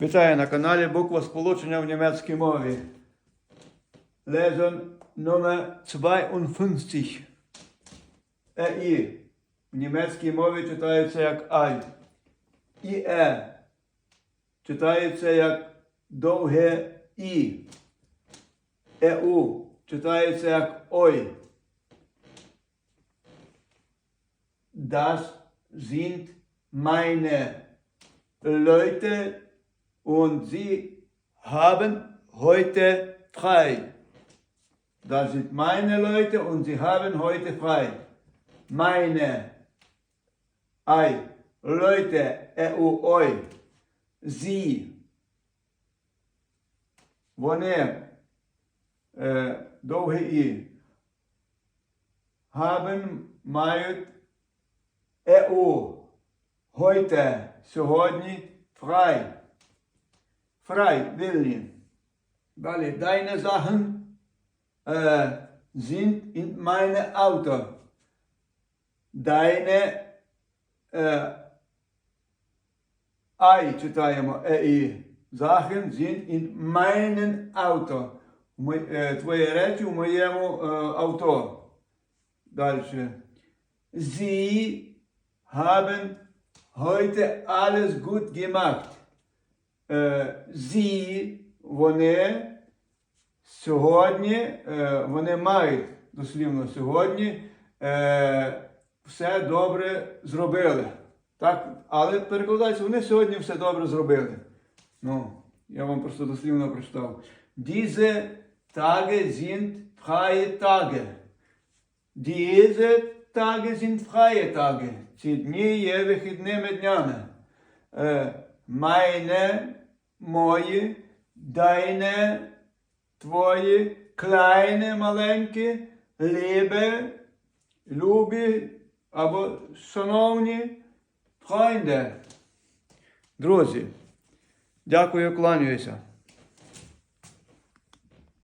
Вітаю на каналі Буква сполучення в німецькій мові. Lesson номер 52. ЕІ. В німецькій мові читається як Ай. І Е. Читається як довге І. ЕУ. Читається як Ой. Das sind meine Leute und sie haben heute frei. Das sind meine Leute und sie haben heute frei. Meine Ei, Leute, EU, oi, sie. Вони е, довге і haben мають EU. Heute, сьогодні, frei. Frei, вільні. Далі, deine Sachen äh, sind in meine Auto. Deine äh, Ei читаємо ЕІ. Sachen sind in meinem Auto. Е, Твої речі в моєму е, авто. Далі. Sie haben heute alles gut gemacht. Е, вони сьогодні, е, вони мають дослівно сьогодні е, все добре зробили. Так? Але перекладається, вони сьогодні все добре зробили. Ну, я вам просто дослівно прочитав. Diese Tage sind freie Tage. Diese Tage sind freie Tage. Ці дні є вихідними днями. Е, Meine, мої, deine, твої, kleine, маленькі, liebe, любі або шановні, Freunde. Друзі, дякую, кланяюся.